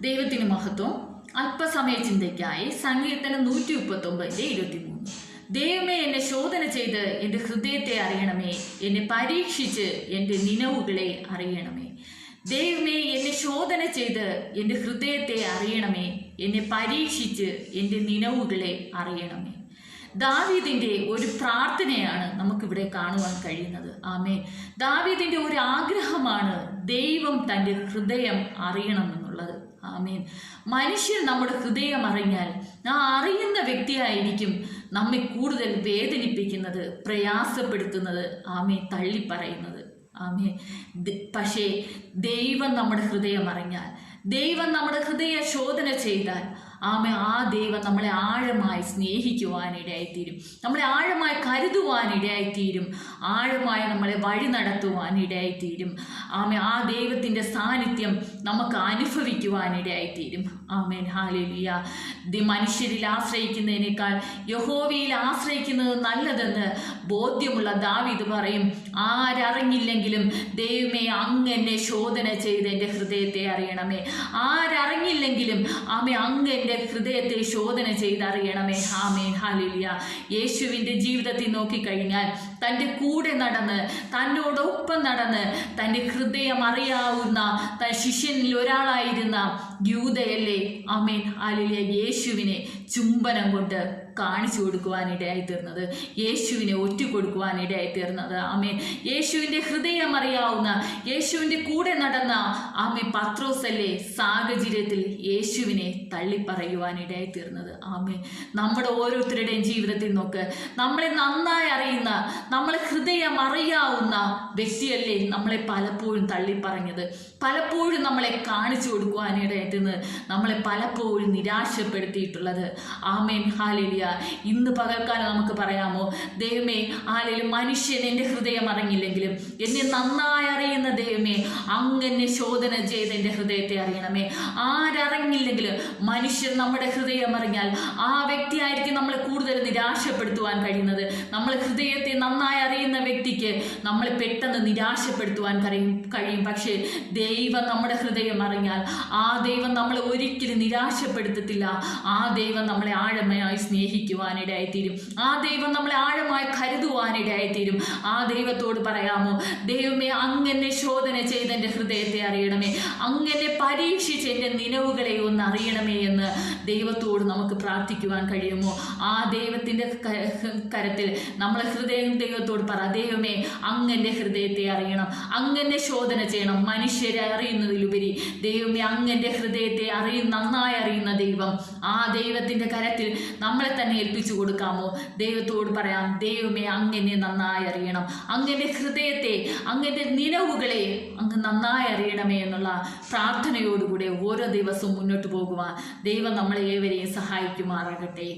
ദൈവത്തിന് മഹത്വം അല്പസമയ ചിന്തയ്ക്കായി സങ്കീർത്തനം നൂറ്റി മുപ്പത്തി ഒമ്പതിന്റെ ഇരുപത്തിമൂന്ന്. ദൈവമേ എന്നെ ശോധന ചെയ്ത് എന്റെ ഹൃദയത്തെ അറിയണമേ. എന്നെ പരീക്ഷിച്ച് എന്റെ നിലവുകളെ അറിയണമേ. ദൈവമേ എന്നെ ശോധന ചെയ്ത് എന്റെ ഹൃദയത്തെ അറിയണമേ. എന്നെ പരീക്ഷിച്ച് എന്റെ നിലവുകളെ അറിയണമേ. ദാവീദിന്റെ ഒരു പ്രാർത്ഥനയാണ് നമുക്കിവിടെ കാണുവാൻ കഴിയുന്നത്. ആമേ ദാവീദിന്റെ ഒരു ആഗ്രഹമാണ് ദൈവം തന്റെ ഹൃദയം അറിയണമെന്നുള്ളത് ആമീൻ. മനുഷ്യൻ നമ്മുടെ ഹൃദയം അറിഞ്ഞാൽ ആ അറിയുന്ന വ്യക്തിയായിരിക്കും നമ്മെ കൂടുതൽ വേദനിപ്പിക്കുന്നത് പ്രയാസപ്പെടുത്തുന്നത്. ആമേ തള്ളിപ്പറയുന്നത്. ആമേ പക്ഷേ ദൈവം നമ്മുടെ ഹൃദയം അറിഞ്ഞാൽ ദൈവം നമ്മുടെ ഹൃദയ ശോധന ചെയ്താൽ ആമേ ആ ദൈവം നമ്മളെ ആഴമായി സ്നേഹിക്കുവാനിടയായിത്തീരും. നമ്മളെ ആഴമായി കരുതുവാനിടയായിത്തീരും. ആഴമായി നമ്മളെ വഴി നടത്തുവാനിടയായിത്തീരും. ആമേ ആ ദൈവത്തിന്റെ സാന്നിധ്യം നമുക്ക് അനുഭവിക്കുവാനിടയായിത്തീരും. ആമേൻ. ഹാലിയ മനുഷ്യരിൽ ആശ്രയിക്കുന്നതിനേക്കാൾ യഹോവയിൽ ആശ്രയിക്കുന്നത് നല്ലതെന്ന് ബോധ്യമുള്ള ദാവീദ് പറയും. ആരറിഞ്ഞില്ലെങ്കിലും ദൈവമേ അങ്ങനെ ശോധന ചെയ്ത് എന്റെ ഹൃദയത്തെ അറിയണമേ. ആരറിഞ്ഞില്ലെങ്കിലും ആമേ അങ്ങ് ഹൃദയത്തെ ശോധന ചെയ്തറിയണമേ. ഹാമേ ആമേൻ യേശുവിന്റെ ജീവിതത്തിൽ നോക്കിക്കഴിഞ്ഞാൽ തന്റെ കൂടെ നടന്ന് തന്നോടൊപ്പം നടന്ന് തന്റെ ഹൃദയം അറിയാവുന്ന തൻ ശിഷ്യനിൽ ഒരാളായിരുന്ന യൂതയല്ലേ ആമേൻ. ഹാലിലിയ യേശുവിനെ ചുംബനം കൊണ്ട് കാണിച്ചു കൊടുക്കുവാനിടയായി തീർന്നത്. യേശുവിനെ ഒറ്റ കൊടുക്കുവാനിടയായി തീർന്നത്. ആമേ യേശുവിന്റെ ഹൃദയം അറിയാവുന്ന യേശുവിന്റെ കൂടെ നടന്ന ആമേ പത്രോസല്ലേ സാഹചര്യത്തിൽ യേശുവിനെ തള്ളിപ്പറയുവാനിടയായി തീർന്നത്. ആമേ നമ്മുടെ ഓരോരുത്തരുടെയും ജീവിതത്തിൽ നോക്ക്. നമ്മളെ നന്നായി അറിയുന്ന നമ്മളെ ഹൃദയം അറിയാവുന്ന വ്യക്തിയല്ലേ നമ്മളെ പലപ്പോഴും തള്ളിപ്പറഞ്ഞത് പലപ്പോഴും നമ്മളെ കാണിച്ചു കൊടുക്കുവാനിടയായിട്ട് തീർന്നത് നമ്മളെ പലപ്പോഴും നിരാശപ്പെടുത്തിയിട്ടുള്ളത്. ആമേൻ ഹാലിലിയ. ഇന്ന് പകൽക്കാലം നമുക്ക് പറയാമോ ദൈവമേ ആലിലും മനുഷ്യൻ എന്റെ ഹൃദയം അറിഞ്ഞില്ലെങ്കിലും എന്നെ നന്നായി അറിയുന്ന അങ്ങനെ ശോധന ചെയ്ത് എന്റെ ഹൃദയത്തെ അറിയണമേ. ആരറിഞ്ഞില്ലെങ്കിൽ മനുഷ്യർ നമ്മുടെ ഹൃദയം അറിഞ്ഞാൽ ആ വ്യക്തിയായിരിക്കും നമ്മളെ കൂടുതൽ നിരാശപ്പെടുത്തുവാൻ കഴിയുന്നത്. നമ്മൾ ഹൃദയത്തെ നന്നായി അറിയുന്ന വ്യക്തിക്ക് നമ്മളെ പെട്ടെന്ന് നിരാശപ്പെടുത്തുവാൻ കഴിയും കഴിയും. പക്ഷേ ദൈവം നമ്മുടെ ഹൃദയം അറിഞ്ഞാൽ ആ ദൈവം നമ്മളെ ഒരിക്കലും നിരാശപ്പെടുത്തത്തില്ല. ആ ദൈവം നമ്മളെ ആഴമായി സ്നേഹിക്കുവാനിടയായിത്തീരും ആ ദൈവം നമ്മളെ ആഴമായി കരുതുവാനിടയായിത്തീരും ആ ദൈവത്തോട് പറയാമോ ദൈവമേ അങ്ങനെ ശോധന ചെയ്ത് എന്റെ ഹൃദയത്തെ അറിയണമേ. അങ്ങനെ പരീക്ഷിച്ച് എന്റെ നിലവുകളെ ഒന്ന് അറിയണമേ എന്ന് ദൈവത്തോട് നമുക്ക് പ്രാർത്ഥിക്കുവാൻ കഴിയുമോ? ആ ദൈവത്തിന്റെ കരത്തിൽ നമ്മളെ ഹൃദയം ദൈവത്തോട് പറ ദൈവമേ അങ്ങനെ ഹൃദയത്തെ അറിയണം. അങ്ങനെ ശോധന ചെയ്യണം. മനുഷ്യരെ അറിയുന്നതിലുപരി ദൈവമേ അങ്ങനെ ഹൃദയത്തെ അറിയും നന്നായി അറിയുന്ന ദൈവം ആ ദൈവത്തിന്റെ കരത്തിൽ നമ്മളെ തന്നെ ഏൽപ്പിച്ചു കൊടുക്കാമോ? ദൈവത്തോട് പറയാം ദൈവമേ അങ്ങനെ നന്നായി അറിയണം. അങ്ങനെ ഹൃദയത്തെ അങ്ങനെ നിലവുകളെ അങ്ങ് നന്നായി അറിയണമേ എന്നുള്ള പ്രാർത്ഥനയോടുകൂടെ ഓരോ ദിവസവും മുന്നോട്ട് പോകുവാൻ ദൈവം നമ്മളെ ഏവരെയും സഹായിക്കുമാറാകട്ടെ.